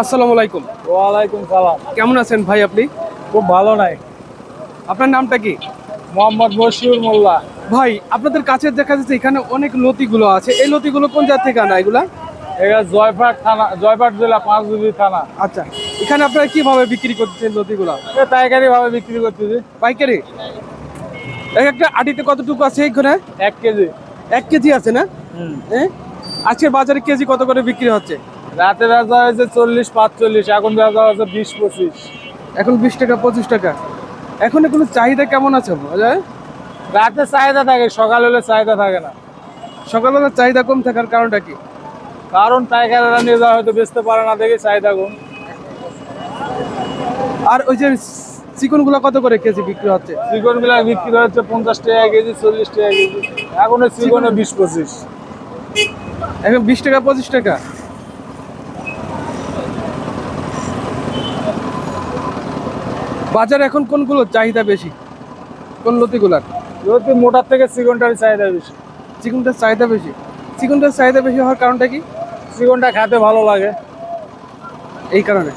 আসসালামু আলাইকুম। ওয়ালাইকুম সালাম। কেমন আছেন ভাই আপনি? খুব ভালো নাই। আপনার নামটা কি? মোহাম্মদ বশির মোল্লা। ভাই আপনাদের কাছে দেখা যাচ্ছে এখানে অনেক লতিগুলো আছে। এই লতিগুলো কোন জাত থেকে আনা এগুলা? এটা জয়পাট থানা জয়পাট জেলা পাঁচবিবি থানা। আচ্ছা এখানে আপনারা কীভাবে বিক্রি করছেন লতিগুলা? পাইকারি ভাবে বিক্রি করতেছি। পাইকারি? এক একটা আটিতে কতটুকু আছে এখানে? এক কেজি। এক কেজি আছে না? হ্যাঁ আজকের বাজারে কেজি কত করে বিক্রি হচ্ছে? রাতে বেচা হয়েছে চল্লিশ পাঁচচল্লিশ এখন বেচা হয়েছে বিশ পঁচিশ। এখন বিশ টাকা পঁচিশ টাকা। এখন কোনো চাহিদা কেমন আছে রাতে চাহিদা থাকে সকাল হলে চাহিদা থাকে না। সকাল হলে চাহিদা কম থাকার কারণটা কি? কারণ পাইকারেরা নিয়ে যাওয়া হয়তো বেচতে পারে না দেখে চাহিদা কম। আর ওই যে চিকনগুলো কত করে কেজি বিক্রি হচ্ছে? চিকনগুলা বিক্রি হচ্ছে পঞ্চাশ টাকা কেজি চল্লিশ টাকা কেজি। এখন চিকনে বিশ পঁচিশ। এখন বিশ টাকা পঁচিশ টাকা। বাজারে এখন কোনগুলো চাহিদা বেশি? কোন লতিগুলার? লতি মোটার থেকে চিকনটার চাহিদা বেশি। চিকনটার চাহিদা বেশি? চিকনটার চাহিদা বেশি হওয়ার কারণটা কি? চিকনটা খেতে ভালো লাগে। এই কারণে।